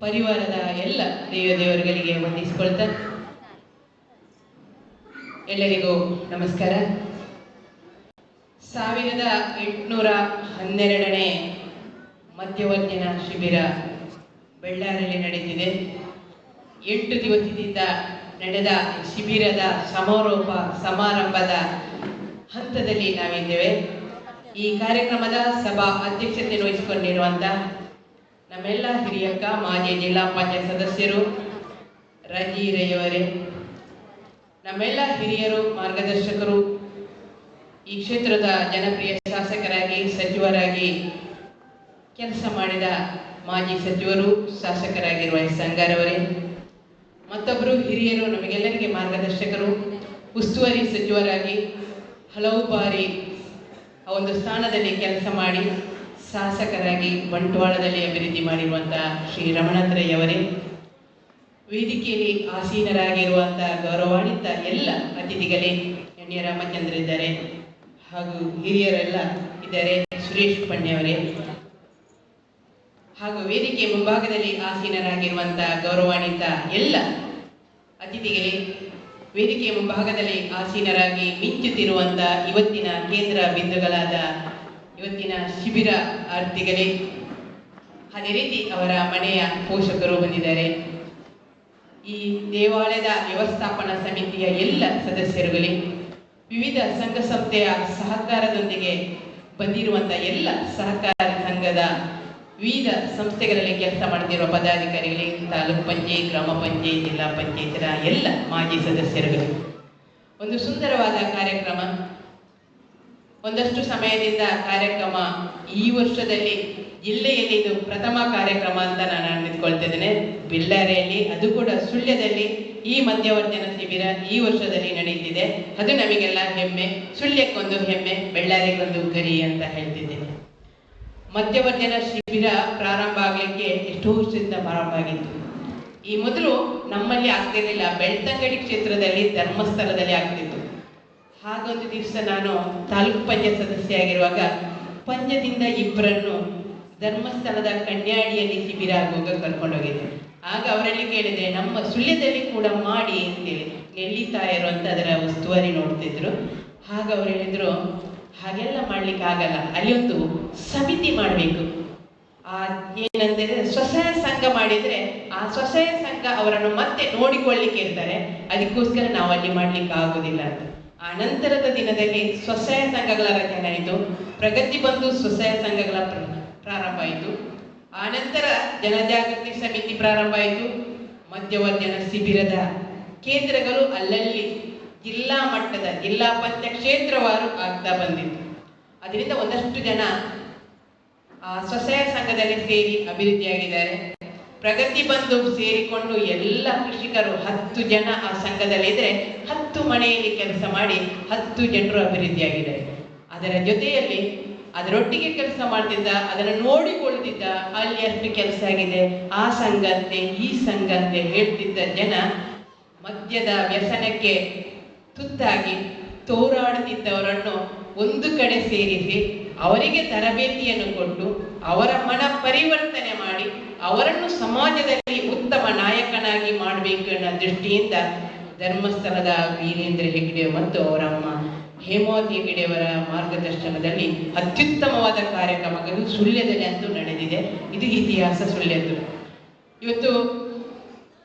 ಪರಿವಾರದ ಎಲ್ಲ ದೇವ ದೇವರುಗಳಿಗೆ ವಂದಿಸಿಕೊಳ್ತಾ ಎಲ್ಲರಿಗೂ ನಮಸ್ಕಾರ. ಸಾವಿರದ ಎಂಟುನೂರ ಹನ್ನೆರಡನೇ ಮಧ್ಯವರ್ತಿನ ಶಿಬಿರ ಬೆಳ್ಳಾರಿಯಲ್ಲಿ ನಡೆದಿದೆ. ಎಂಟು ದಿವಸದಿಂದ ನಡೆದ ಶಿಬಿರದ ಸಮಾರೋಪ, ಸಮಾರಂಭದ ಹಂತದಲ್ಲಿ ನಾವಿದ್ದೇವೆ. ಈ ಕಾರ್ಯಕ್ರಮದ ಸಭಾ ಅಧ್ಯಕ್ಷತೆ ವಹಿಸಿಕೊಂಡಿರುವಂತ ನಮ್ಮೆಲ್ಲ ಹಿರಿಯಕ್ಕ, ಮಾಜಿ ಜಿಲ್ಲಾ ಪಂಚಾಯತ್ ಸದಸ್ಯರು ರಜೀರಯ್ಯವರೇ ನಮ್ಮೆಲ್ಲ ಹಿರಿಯರು, ಮಾರ್ಗದರ್ಶಕರು, ಈ ಕ್ಷೇತ್ರದ ಜನಪ್ರಿಯ ಶಾಸಕರಾಗಿ, ಸಚಿವರಾಗಿ ಕೆಲಸ ಮಾಡಿದ ಮಾಜಿ ಸಚಿವರು, ಶಾಸಕರಾಗಿರುವ ಎಸ್ ಸಂಗಾರವರೇ ಮತ್ತೊಬ್ಬರು ಹಿರಿಯರು, ನಮಗೆಲ್ಲರಿಗೆ ಮಾರ್ಗದರ್ಶಕರು, ಉಸ್ತುವಾರಿ ಸಚಿವರಾಗಿ ಹಲವು ಬಾರಿ ಆ ಒಂದು ಸ್ಥಾನದಲ್ಲಿ ಕೆಲಸ ಮಾಡಿ ಶಾಸಕರಾಗಿ ಬಂಟ್ವಾಳದಲ್ಲಿ ಅಭಿವೃದ್ಧಿ ಮಾಡಿರುವಂತಹ ಶ್ರೀ ರಮಣಂದ್ರಯ್ಯವರೇ ವೇದಿಕೆಯಲ್ಲಿ ಆಸೀನರಾಗಿರುವಂತಹ ಗೌರವಾನ್ವಿತ ಎಲ್ಲ ಅತಿಥಿಗಳೇ ಎಣ್ಣೆ ರಾಮಚಂದ್ರ ಇದ್ದಾರೆ ಹಾಗೂ ಹಿರಿಯರೆಲ್ಲ ಇದ್ದಾರೆ, ಸುರೇಶ್ ಪಣ್ಯವರೇ ಹಾಗೂ ವೇದಿಕೆ ಮುಂಭಾಗದಲ್ಲಿ ಆಸೀನರಾಗಿರುವಂತಹ ಗೌರವಾನ್ವಿತ ಎಲ್ಲ ಅತಿಥಿಗಳೇ, ವೇದಿಕೆ ಮುಂಭಾಗದಲ್ಲಿ ಆಸೀನರಾಗಿ ಮಿಂಚುತ್ತಿರುವಂತಹ ಇವತ್ತಿನ ಕೇಂದ್ರ ಬಿಂದುಗಳಾದ ಇವತ್ತಿನ ಶಿಬಿರ ಆರ್ತಿಗಳೇ ಅದೇ ರೀತಿ ಅವರ ಮನೆಯ ಪೋಷಕರು ಬಂದಿದ್ದಾರೆ. ಈ ದೇವಾಲಯದ ವ್ಯವಸ್ಥಾಪನಾ ಸಮಿತಿಯ ಎಲ್ಲ ಸದಸ್ಯರುಗಳೇ ವಿವಿಧ ಸಂಘ ಸಂಸ್ಥೆಯ ಸಹಕಾರದೊಂದಿಗೆ ಬಂದಿರುವಂತ ಎಲ್ಲ ಸಹಕಾರ ಸಂಘದ ವಿವಿಧ ಸಂಸ್ಥೆಗಳಲ್ಲಿ ಕೆಲಸ ಮಾಡುತ್ತಿರುವ ಪದಾಧಿಕಾರಿಗಳಿಗೆ ತಾಲೂಕ್ ಪಂಚಾಯತ್, ಗ್ರಾಮ ಪಂಚಾಯತ್, ಜಿಲ್ಲಾ ಪಂಚಾಯತ್ನ ಎಲ್ಲ ಮಾಜಿ ಸದಸ್ಯರುಗಳು. ಒಂದು ಸುಂದರವಾದ ಕಾರ್ಯಕ್ರಮ. ಒಂದಷ್ಟು ಸಮಯದಿಂದ ಕಾರ್ಯಕ್ರಮ ಈ ವರ್ಷದಲ್ಲಿ ಜಿಲ್ಲೆಯಲ್ಲಿ ಇದು ಪ್ರಥಮ ಕಾರ್ಯಕ್ರಮ ಅಂತ ನಾನು ಅನ್ನಿಸ್ಕೊಳ್ತಿದ್ದೇನೆ ಬಿಲ್ಲಾರೆಯಲ್ಲಿ ಅದು ಕೂಡ ಸುಳ್ಯದಲ್ಲಿ ಈ ಮಧ್ಯವರ್ಜನ ಶಿಬಿರ ಈ ವರ್ಷದಲ್ಲಿ ನಡೆಯುತ್ತಿದೆ. ಅದು ನಮಗೆಲ್ಲ ಹೆಮ್ಮೆ. ಸುಳ್ಯಕ್ಕೊಂದು ಹೆಮ್ಮೆ, ಬೆಳ್ಳಾರಿಗೊಂದು ಗರಿ ಅಂತ ಹೇಳ್ತಿದ್ದೇನೆ. ಮಧ್ಯವರ್ಜನ ಶಿಬಿರ ಪ್ರಾರಂಭ ಆಗಲಿಕ್ಕೆ ಎಷ್ಟೋ ವರ್ಷದಿಂದ ಪ್ರಾರಂಭ ಆಗಿತ್ತು. ಈ ಮೊದಲು ನಮ್ಮಲ್ಲಿ ಆಗ್ತಿರಲಿಲ್ಲ. ಬೆಳ್ತಂಗಡಿ ಕ್ಷೇತ್ರದಲ್ಲಿ ಧರ್ಮಸ್ಥಳದಲ್ಲಿ ಆಗ್ತಿತ್ತು. ಹಾಗೊಂದು ದಿವಸ ನಾನು ತಾಲೂಕು ಪಂಚಾಯತ್ ಸದಸ್ಯ ಆಗಿರುವಾಗ ಪಂಚದಿಂದ ಇಬ್ಬರನ್ನು ಧರ್ಮಸ್ಥಳದ ಕನ್ಯಾಡಿಯಲ್ಲಿ ಶಿಬಿರ ಆಗುವಾಗ ಕರ್ಕೊಂಡೋಗಿದ್ದೆ. ಆಗ ಅವರಲ್ಲಿ ಕೇಳಿದೆ, ನಮ್ಮ ಸುಳ್ಯದಲ್ಲಿ ಕೂಡ ಮಾಡಿ ಅಂತೇಳಿ. ನೆಲ್ಲಿ ತಾಯರು ಅಂತ ಅದರ ಉಸ್ತುವಾರಿ ನೋಡ್ತಿದ್ರು. ಹಾಗ ಅವ್ರು ಹೇಳಿದ್ರು, ಹಾಗೆಲ್ಲ ಮಾಡ್ಲಿಕ್ಕೆ ಆಗಲ್ಲ. ಅಲ್ಲಿ ಒಂದು ಸಮಿತಿ ಮಾಡಬೇಕು. ಆ ಏನಂದ್ರೆ, ಸ್ವಸಹಾಯ ಸಂಘ ಮಾಡಿದ್ರೆ ಆ ಸ್ವಸಹಾಯ ಸಂಘ ಅವರನ್ನು ಮತ್ತೆ ನೋಡಿಕೊಳ್ಳಿಕ್ಕೆ ಇರ್ತಾರೆ. ಅದಕ್ಕೋಸ್ಕರ ನಾವು ಅಲ್ಲಿ ಮಾಡ್ಲಿಕ್ಕೆ ಆಗೋದಿಲ್ಲ ಅಂತ. ಆ ನಂತರದ ದಿನದಲ್ಲಿ ಸ್ವಸಹಾಯ ಸಂಘಗಳ ರಚನೆ ಆಯಿತು. ಪ್ರಗತಿ ಬಂದು ಸ್ವಸಹಾಯ ಸಂಘಗಳ ಪ್ರ- ಪ್ರಾರಂಭ ಆಯಿತು. ಆ ನಂತರ ಜನಜಾಗೃತಿ ಸಮಿತಿ ಪ್ರಾರಂಭ ಆಯಿತು. ಮಧ್ಯವರ್ಜನ ಶಿಬಿರದ ಕೇಂದ್ರಗಳು ಅಲ್ಲಲ್ಲಿ ಜಿಲ್ಲಾ ಮಟ್ಟದ, ಜಿಲ್ಲಾ ಪಂಚಾಯತ್ ಕ್ಷೇತ್ರವಾರು ಆಗ್ತಾ ಬಂದಿತ್ತು. ಅದರಿಂದ ಒಂದಷ್ಟು ಜನ ಆ ಸ್ವಸಹಾಯ ಸಂಘದಲ್ಲಿ ಸೇರಿ ಅಭಿವೃದ್ಧಿಯಾಗಿದ್ದಾರೆ. ಪ್ರಗತಿ ಬಂದು ಸೇರಿಕೊಂಡು ಎಲ್ಲ ಕೃಷಿಕರು ಹತ್ತು ಜನ ಆ ಸಂಘದಲ್ಲಿದ್ರೆ ಹತ್ತು ಮನೆಯಲ್ಲಿ ಕೆಲಸ ಮಾಡಿ ಹತ್ತು ಜನರು ಅಭಿವೃದ್ಧಿಯಾಗಿದ್ದಾರೆ. ಅದರ ಜೊತೆಯಲ್ಲಿ ಅದರೊಟ್ಟಿಗೆ ಕೆಲಸ ಮಾಡ್ತಿದ್ದ, ಅದನ್ನು ನೋಡಿಕೊಳ್ತಿದ್ದ ಅಲ್ಲಿ ಅಷ್ಟು ಕೆಲಸ ಆಗಿದೆ. ಆ ಸಂಘಂತೆ ಈ ಸಂಘಂತೆ ಹೇಳ್ತಿದ್ದ ಜನ ಮದ್ಯದ ವ್ಯಸನಕ್ಕೆ ತುತ್ತಾಗಿ ತೋರಾಡುತ್ತಿದ್ದವರನ್ನು ಒಂದು ಕಡೆ ಸೇರಿಸಿ ಅವರಿಗೆ ತರಬೇತಿಯನ್ನು ಕೊಟ್ಟು ಅವರ ಮನ ಪರಿವರ್ತನೆ ಮಾಡಿ ಅವರನ್ನು ಸಮಾಜದಲ್ಲಿ ಉತ್ತಮ ನಾಯಕನಾಗಿ ಮಾಡಬೇಕು ಅನ್ನೋ ದೃಷ್ಟಿಯಿಂದ ಧರ್ಮಸ್ಥಳದ ವೀರೇಂದ್ರ ಹೆಗ್ಡೆ ಮತ್ತು ಅವರಮ್ಮ ಹೇಮಾವತಿ ಹೆಗ್ಡೆಯವರ ಮಾರ್ಗದರ್ಶನದಲ್ಲಿ ಅತ್ಯುತ್ತಮವಾದ ಕಾರ್ಯಕ್ರಮಗಳು ಸುಳ್ಯದಲ್ಲಿ ಅಂತೂ ನಡೆದಿದೆ. ಇದು ಇತಿಹಾಸ ಸುಳ್ಯದ್ದು. ಇವತ್ತು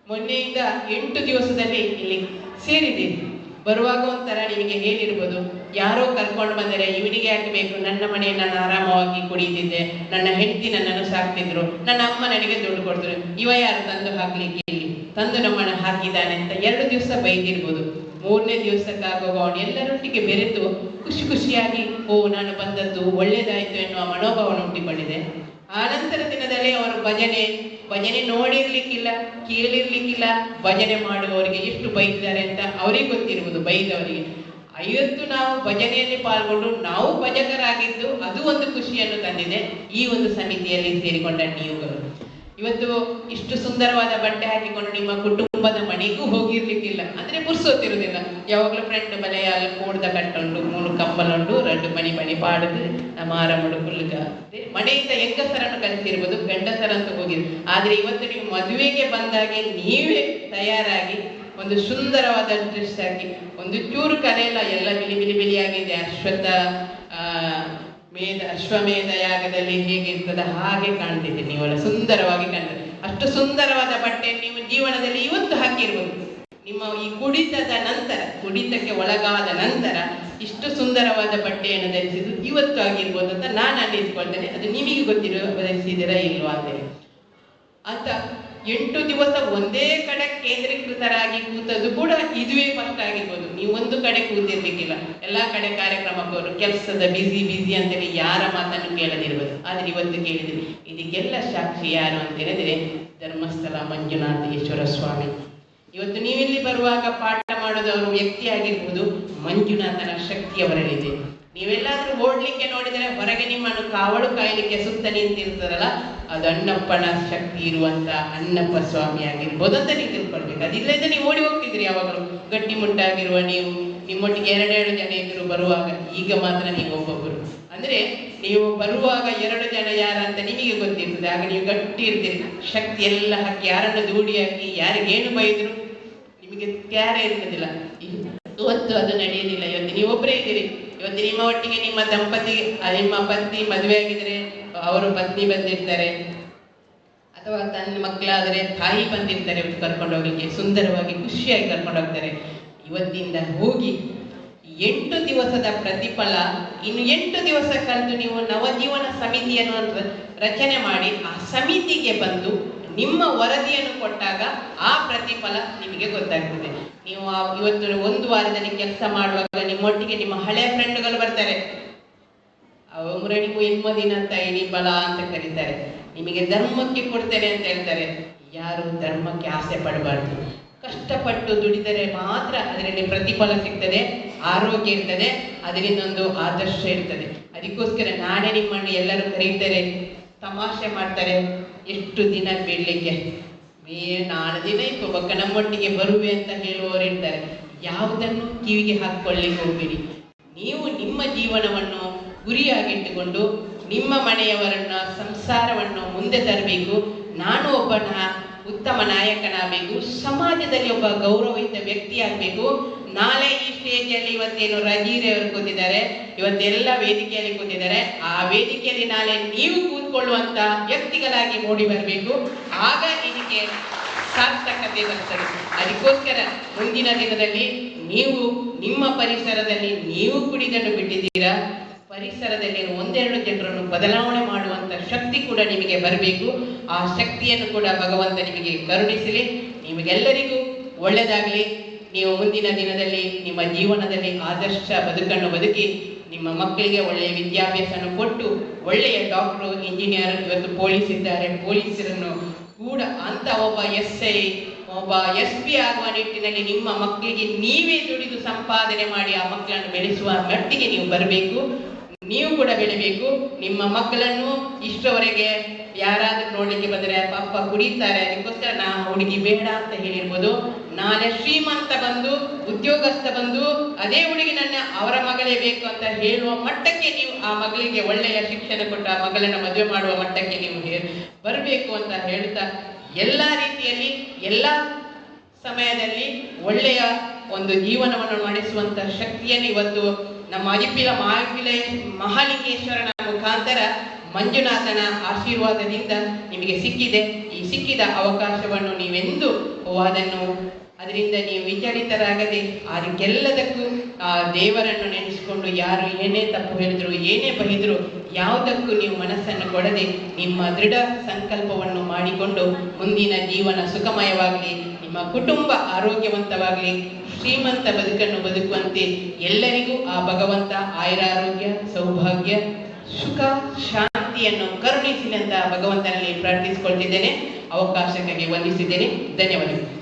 ಮೊನ್ನೆಯಿಂದ ಎಂಟು ದಿವಸದಲ್ಲಿ ಇಲ್ಲಿ ಸೇರಿದ್ದೀರಿ ಬರುವಾಗ ಒಂಥರ ನಿಮಗೆ ಹೇಳಿರ್ಬೋದು, ಯಾರೋ ಕರ್ಕೊಂಡು ಬಂದರೆ ಇವನಿಗೆ ಯಾಕೆ ಬೇಕು? ನನ್ನ ಮನೆಯನ್ನು ನಾನು ಆರಾಮವಾಗಿ ಕುಡಿತಿದ್ದೆ. ನನ್ನ ಹೆಂಡತಿ ನನ್ನನ್ನು ಸಾಕ್ತಿದ್ರು. ನನ್ನ ಅಮ್ಮ ನನಗೆ ದುಡ್ಡು ಕೊಡ್ತಾರೆ ಇವ ಯಾರು? ತಂದು ಹಾಕ್ಲಿಕ್ಕೆ ಇಲ್ಲಿ. ತಂದು ನಮ್ಮನ್ನು ಹಾಕಿದ್ದಾನೆ ಅಂತ ಎರಡು ದಿವಸ ಬೈದಿರ್ಬೋದು. ಮೂರನೇ ದಿವಸಕ್ಕಾಗುವಾಗ ಅವನು ಎಲ್ಲರೊಟ್ಟಿಗೆ ಬೆರೆತು ಖುಷಿ ಖುಷಿಯಾಗಿ, ಓ, ನಾನು ಬಂದದ್ದು ಒಳ್ಳೇದಾಯಿತು ಎನ್ನುವ ಮನೋಭಾವನ ಹುಟ್ಟಿಕೊಂಡಿದೆ. ಆನಂತರ ದಿನದಲ್ಲಿ ಅವರು ಭಜನೆ ಭಜನೆ ನೋಡಿರ್ಲಿಕ್ಕಿಲ್ಲ, ಕೇಳಿರ್ಲಿಕ್ಕಿಲ್ಲ, ಭಜನೆ ಮಾಡುವವರಿಗೆ ಎಷ್ಟು ಬೈದಿದ್ದಾರೆ ಅಂತ ಅವರಿಗೆ ಗೊತ್ತಿರುವುದು, ಬೈದವರಿಗೆ. ಇವತ್ತು ನಾವು ಭಜನೆಯಲ್ಲಿ ಪಾಲ್ಗೊಂಡು ನಾವು ಭಜಕರಾಗಿದ್ದು ಅದು ಒಂದು ಖುಷಿಯನ್ನು ತಂದಿದೆ. ಈ ಒಂದು ಸಮಿತಿಯಲ್ಲಿ ಸೇರಿಕೊಂಡ ನೀವುಗಳು. ಇವತ್ತು ಇಷ್ಟು ಸುಂದರವಾದ ಬಟ್ಟೆ ಹಾಕಿಕೊಂಡು ನಿಮ್ಮ ಕುಟುಂಬದ ಮನೆಗೂ ಹೋಗಿರ್ಲಿಕ್ಕಿಲ್ಲ. ಅಂದ್ರೆ ಪುರ್ಸೋತಿರುವುದಿಲ್ಲ ಯಾವಾಗಲೂ ಫ್ರೆಂಡ್ ಮನೆಯ ಕೂಡ್ದ ಕಟ್ಟುಂಡು ಮೂರು ಕಂಬಲುಂಡು ರೆಂಡು ಮಣಿ ಮಣಿ ಪಾಡುದು ನಮಾರ ಹುಲ್ಗ ಮನೆಯಿಂದ ಹೆಂಗಸರನ್ನು ಕಲಿತಿರ್ಬೋದು ಗಂಡಸರಂತ ಹೋಗಿದ್ರು ಆದ್ರೆ ಇವತ್ತು ನೀವು ಮದುವೆಗೆ ಬಂದಾಗೆ ನೀವೇ ತಯಾರಾಗಿ ಒಂದು ಸುಂದರವಾದ ಡ್ರೆಸ್ ಹಾಕಿ, ಒಂದು ಚೂರು ಕರೆಯಲ್ಲ ಎಲ್ಲ ಬಿಳಿ ಬಿಳಿ ಬಿಳಿಯಾಗಿದೆ, ಅಶ್ವತ್ಥ ಮೇಧ ಅಶ್ವಮೇಧ ಯಾಗದಲ್ಲಿ ಹೇಗಿರ್ತದೆ ಹಾಗೆ ಕಾಣ್ತಿದೆ ನೀವು ಸುಂದರವಾಗಿ ಕಾಣ್ತದೆ ಅಷ್ಟು ಸುಂದರವಾದ ಬಟ್ಟೆ ನೀವು ಜೀವನದಲ್ಲಿ ಇವತ್ತು ಹಾಕಿರ್ಬೋದು. ನಿಮ್ಮ ಈ ಕುಡಿತದ ನಂತರ, ಕುಡಿತಕ್ಕೆ ಒಳಗಾದ ನಂತರ ಇಷ್ಟು ಸುಂದರವಾದ ಬಟ್ಟೆಯನ್ನು ಧರಿಸಿದ್ದು ಇವತ್ತು ಆಗಿರ್ಬೋದು ಅಂತ ನಾನು ಅನ್ನಿಸ್ಕೊಳ್ತೇನೆ ಅದು ನಿಮಗೆ ಗೊತ್ತಿರೋ ಧರಿಸಿದ್ದೀರಾ ಇಲ್ವಾ ಅಂತೇಳಿ ಅಂತ ಎಂಟು ದಿವಸ ಒಂದೇ ಕಡೆ ಕೇಂದ್ರೀಕೃತರಾಗಿ ಕೂತದ್ದು ಕೂಡ ಇದುವೇ ನೀವು ಒಂದು ಕಡೆ ಕೂತಿರ್ಲಿಕ್ಕಿಲ್ಲ. ಎಲ್ಲಾ ಕಡೆ ಕಾರ್ಯಕ್ರಮಕ್ಕೋರು, ಕೆಲ್ಸದ ಬಿಸಿ ಬಿಸಿ ಅಂತೇಳಿ ಯಾರ ಮಾತನ್ನು ಕೇಳದಿರ್ಬೋದು. ಆದ್ರೆ ಇವತ್ತು ಕೇಳಿದ್ರಿ ಇದಕ್ಕೆಲ್ಲ ಸಾಕ್ಷಿ ಯಾರು ಅಂತ ಹೇಳಿದ್ರೆ ಧರ್ಮಸ್ಥಳ ಮಂಜುನಾಥೇಶ್ವರ ಸ್ವಾಮಿ. ಇವತ್ತು ನೀವಿಲ್ಲಿ ಬರುವಾಗ ಪಾಠ ಮಾಡೋದವರು ವ್ಯಕ್ತಿ ಆಗಿರ್ಬೋದು, ಮಂಜುನಾಥನ ಶಕ್ತಿ ಅವರಲ್ಲಿದೆ ನೀವೆಲ್ಲಾದ್ರೂ ಓಡ್ಲಿಕ್ಕೆ ನೋಡಿದರೆ ಹೊರಗೆ ನಿಮ್ಮನ್ನು ಕಾವಲು ಕಾಯಲಿಕ್ಕೆ ಸುತ್ತ ನಿಂತಿರ್ತದಲ್ಲ ಅದು ಅಣ್ಣಪ್ಪನ ಶಕ್ತಿ ಇರುವಂತ ಅಣ್ಣಪ್ಪ ಸ್ವಾಮಿ ಆಗಿರ್ಬೋದು ಅಂತ ನೀವು ತಿಳ್ಕೊಳ್ಬೇಕು. ಅದಿಲ್ಲದೆ ನೀವು ಓಡಿ ಹೋಗ್ತಿದ್ರಿ ಯಾವಾಗಲೂ. ಗಟ್ಟಿ ಗಟ್ಟಿಮುಟ್ಟಾಗಿರುವ ನೀವು, ನಿಮ್ಮೊಟ್ಟಿಗೆ ಎರಡೆರಡು ಜನ ಇದ್ರು ಬರುವಾಗ, ಈಗ ಮಾತ್ರ ನೀವು ಒಬ್ಬೊಬ್ಬರು. ಅಂದ್ರೆ ನೀವು ಬರುವಾಗ ಎರಡು ಜನ ಯಾರ ಅಂತ ನಿಮಗೆ ಗೊತ್ತಿರ್ತದೆ. ಆಗ ನೀವು ಗಟ್ಟಿ ಇರ್ತೀರಿ. ಶಕ್ತಿ ಎಲ್ಲ ಹಾಕಿ, ಯಾರನ್ನು ದೂಡಿ ಹಾಕಿ, ಯಾರಿಗೇನು ಬೈದ್ರು, ನಿಮಗೆ ಕ್ಯಾರೆ ಇರ್ತದಿಲ್ಲ ಇವತ್ತು ಅದು ನಡೆಯುವುದಿಲ್ಲ. ಇವತ್ತು ನೀವು ಒಬ್ಬರೇ ಇದ್ದೀರಿ. ಇವತ್ತು ನಿಮ್ಮ ಒಟ್ಟಿಗೆ ನಿಮ್ಮ ದಂಪತಿ ನಿಮ್ಮ ಪತ್ನಿ ಮದುವೆ ಆಗಿದ್ರೆ ಅವರು ಪತ್ನಿ ಬಂದಿರ್ತಾರೆ. ಅಥವಾ ತನ್ನ ಮಕ್ಕಳಾದರೆ ತಾಯಿ ಬಂದಿರ್ತಾರೆ ಕರ್ಕೊಂಡು ಹೋಗ್ಲಿಕ್ಕೆ ಸುಂದರವಾಗಿ ಖುಷಿಯಾಗಿ ಕರ್ಕೊಂಡು ಹೋಗ್ತಾರೆ ಇವತ್ತಿಂದ ಹೋಗಿ ಎಂಟು ದಿವಸದ ಪ್ರತಿಫಲ, ಇನ್ನು ಎಂಟು ದಿವಸ ಕಳೆದು ನೀವು ನವಜೀವನ ಸಮಿತಿಯನ್ನು ರಚನೆ ಮಾಡಿ ಆ ಸಮಿತಿಗೆ ಬಂದು ನಿಮ್ಮ ವರದಿಯನ್ನು ಕೊಟ್ಟಾಗ ಆ ಪ್ರತಿಫಲ ನಿಮಗೆ ಗೊತ್ತಾಗ್ತದೆ. ನೀವು ಇವತ್ತು ಒಂದು ವಾರದಲ್ಲಿ ಕೆಲಸ ಮಾಡುವಾಗ ನಿಮ್ಮೊಟ್ಟಿಗೆ ನಿಮ್ಮ ಹಳೆಯ ಫ್ರೆಂಡ್ಗಳು ಬರ್ತಾರೆ. ಅವರ ನೀವು ದಿನ ಅಂತ ಇಡೀ ಬಲ ಅಂತ ಕರೀತಾರೆ. ನಿಮಗೆ ಧರ್ಮಕ್ಕೆ ಕೊಡ್ತೇನೆ ಅಂತ ಹೇಳ್ತಾರೆ. ಯಾರು ಧರ್ಮಕ್ಕೆ ಆಸೆ ಪಡಬಾರ್ದು. ಕಷ್ಟಪಟ್ಟು ದುಡಿದರೆ ಮಾತ್ರ ಅದರಲ್ಲಿ ಪ್ರತಿಫಲ ಸಿಗ್ತದೆ, ಆರೋಗ್ಯ ಇರ್ತದೆ, ಅದರಿಂದ ಒಂದು ಆದರ್ಶ ಇರ್ತದೆ. ಅದಕ್ಕೋಸ್ಕರ ನಾಳೆ ನಿಮ್ಮನ್ನು ಎಲ್ಲರೂ ಕರೀತಾರೆ ತಮಾಷೆ ಮಾಡ್ತಾರೆ, ಎಷ್ಟು ದಿನ ಬೀಳ್ಲಿಕ್ಕೆ? ಮೇ ನಾಳೆ ದಿನ ಇಪ್ಪೊಬ್ಬಕ್ಕ ನಮ್ಮೊಟ್ಟಿಗೆ ಬರುವೆ ಅಂತ ಹೇಳುವವರು ಇರ್ತಾರೆ. ಯಾವುದನ್ನು ಕಿವಿಗೆ ಹಾಕೊಳ್ಳಿಕ್ಕೆ ಹೋಗ್ಬೇಡಿ. ನೀವು ನಿಮ್ಮ ಜೀವನವನ್ನು ಗುರಿಯಾಗಿಟ್ಟುಕೊಂಡು ನಿಮ್ಮ ಮನೆಯವರನ್ನ ಸಂಸಾರವನ್ನು ಮುಂದೆ ತರಬೇಕು. ನಾನು ಒಬ್ಬ ಉತ್ತಮ ನಾಯಕನಾಗಬೇಕು. ಸಮಾಜದಲ್ಲಿ ಒಬ್ಬ ಗೌರವಯುತ ವ್ಯಕ್ತಿ ಆಗಬೇಕು ನಾಳೆ ಈ ಸ್ಟೇಜಲ್ಲಿ ಇವತ್ತೇನು ರಜೀರೆ ಅವರು ಕೂತಿದ್ದಾರೆ, ಇವತ್ತೆಲ್ಲ ವೇದಿಕೆಯಲ್ಲಿ ಕೂತಿದ್ದಾರೆ. ಆ ವೇದಿಕೆಯಲ್ಲಿ ನಾಳೆ ನೀವು ಕೂತ್ಕೊಳ್ಳುವಂತ ವ್ಯಕ್ತಿಗಳಾಗಿ ಮೂಡಿ ಬರಬೇಕು. ಆಗ ಇದಕ್ಕೆ ಸಾರ್ಥಕತೆ ಬರ್ತದೆ. ಅದಕ್ಕೋಸ್ಕರ ಮುಂದಿನ ದಿನದಲ್ಲಿ ನೀವು ನಿಮ್ಮ ಪರಿಸರದಲ್ಲಿ ನೀವು ಕುಡಿದನ್ನು ಬಿಟ್ಟಿದ್ದೀರಾ? ಪರಿಸರದಲ್ಲಿ ಒಂದೆರಡು ಜನರನ್ನು ಬದಲಾವಣೆ ಮಾಡುವಂತ ಶಕ್ತಿ ಕೂಡ ನಿಮಗೆ ಬರಬೇಕು. ಆ ಶಕ್ತಿಯನ್ನು ಕೂಡ ಭಗವಂತ ನಿಮಗೆ ಕರುಣಿಸಲಿ. ನಿಮಗೆಲ್ಲರಿಗೂ ಒಳ್ಳೆಯದಾಗಲಿ. ನೀವು ಮುಂದಿನ ದಿನದಲ್ಲಿ ನಿಮ್ಮ ಜೀವನದಲ್ಲಿ ಆದರ್ಶ ಬದುಕನ್ನು ಬದುಕಿ, ನಿಮ್ಮ ಮಕ್ಕಳಿಗೆ ಒಳ್ಳೆಯ ವಿದ್ಯಾಭ್ಯಾಸವನ್ನು ಕೊಟ್ಟು, ಒಳ್ಳೆಯ ಡಾಕ್ಟ್ರು, ಇಂಜಿನಿಯರ್, ಇವತ್ತು ಪೊಲೀಸ್ ಇದ್ದಾರೆ ಪೊಲೀಸರನ್ನು ಕೂಡ ಅಂತ ಒಬ್ಬ ಎಸ್ ಐ ಒಬ್ಬ ಎಸ್ ಪಿ ಆಗುವ ನಿಟ್ಟಿನಲ್ಲಿ ನಿಮ್ಮ ಮಕ್ಕಳಿಗೆ ನೀವೇ ದುಡಿದು ಸಂಪಾದನೆ ಮಾಡಿ ಆ ಮಕ್ಕಳನ್ನು ಬೆಳೆಸುವ ಮಟ್ಟಿಗೆ ನೀವು ಬರಬೇಕು. ನೀವು ಕೂಡ ಬೆಳಿಬೇಕು. ನಿಮ್ಮ ಮಕ್ಕಳನ್ನು ಇಷ್ಟವರೆಗೆ ಯಾರಾದರೂ ನೋಡ್ಲಿಕ್ಕೆ ಬಂದರೆ ಪಾಪ ಕುಡಿತಾರೆ. ಅದಕ್ಕೋಸ್ಕರ ನಾ ಹುಡುಗಿ ಬೇಡ ಅಂತ ಹೇಳಿರ್ಬೋದು. ನಾಳೆ ಶ್ರೀಮಂತ ಬಂದು, ಉದ್ಯೋಗಸ್ಥ ಬಂದು, ಅದೇ ಹುಡುಗಿ ನನ್ನ ಅವರ ಮಗಳೇ ಬೇಕು ಅಂತ ಹೇಳುವ ಮಟ್ಟಕ್ಕೆ ನೀವು ಆ ಮಗಳಿಗೆ ಒಳ್ಳೆಯ ಶಿಕ್ಷಣ ಕೊಟ್ಟು, ಆ ಮಗಳನ್ನ ಮದುವೆ ಮಾಡುವ ಮಟ್ಟಕ್ಕೆ ನೀವು ಬರಬೇಕು ಅಂತ ಹೇಳ್ತಾ ಎಲ್ಲ ರೀತಿಯಲ್ಲಿ, ಎಲ್ಲ ಸಮಯದಲ್ಲಿ ಒಳ್ಳೆಯ ಒಂದು ಜೀವನವನ್ನು ನಡೆಸುವಂತ ಶಕ್ತಿಯನ್ನು ಇವತ್ತು ನಮ್ಮ ಅಜಿಪಿಲ ಮಹಾಪಿಲೆ ಮಹಾಲಿಂಗೇಶ್ವರನ ಮುಖಾಂತರ ಮಂಜುನಾಥನ ಆಶೀರ್ವಾದದಿಂದ ನಿಮಗೆ ಸಿಕ್ಕಿದೆ. ಈ ಸಿಕ್ಕಿದ ಅವಕಾಶವನ್ನು ನೀವೆಂದು ಅದನ್ನು ಅದರಿಂದ ನೀವು ವಿಚಲಿತರಾಗದೆ ಅದಕ್ಕೆಲ್ಲದಕ್ಕೂ, ಆ, ದೇವರನ್ನು ನೆನೆಸಿಕೊಂಡು ಯಾರು ಏನೇ ತಪ್ಪು ಹೇಳಿದ್ರು, ಏನೇ ಬಹಿದ್ರು ಯಾವುದಕ್ಕೂ ನೀವು ಮನಸ್ಸನ್ನು ಕೊಡದೆ ನಿಮ್ಮ ದೃಢ ಸಂಕಲ್ಪವನ್ನು ಮಾಡಿಕೊಂಡು ಮುಂದಿನ ಜೀವನ ಸುಖಮಯವಾಗಲಿ, ನಿಮ್ಮ ಕುಟುಂಬ ಆರೋಗ್ಯವಂತವಾಗಲಿ, ಶ್ರೀಮಂತ ಬದುಕನ್ನು ಬದುಕುವಂತೆ ಎಲ್ಲರಿಗೂ ಆ ಭಗವಂತ ಆಯುರಾರೋಗ್ಯ, ಸೌಭಾಗ್ಯ, ಸುಖ, ಶಾಂತಿಯನ್ನು ಕರುಣಿಸಿದಂತಹ ಭಗವಂತನಲ್ಲಿ ಪ್ರಾರ್ಥಿಸಿಕೊಳ್ತಿದ್ದೇನೆ, ಅವಕಾಶಕ್ಕಾಗಿ ವಂದಿಸಿದ್ದೇನೆ. ಧನ್ಯವಾದಗಳು.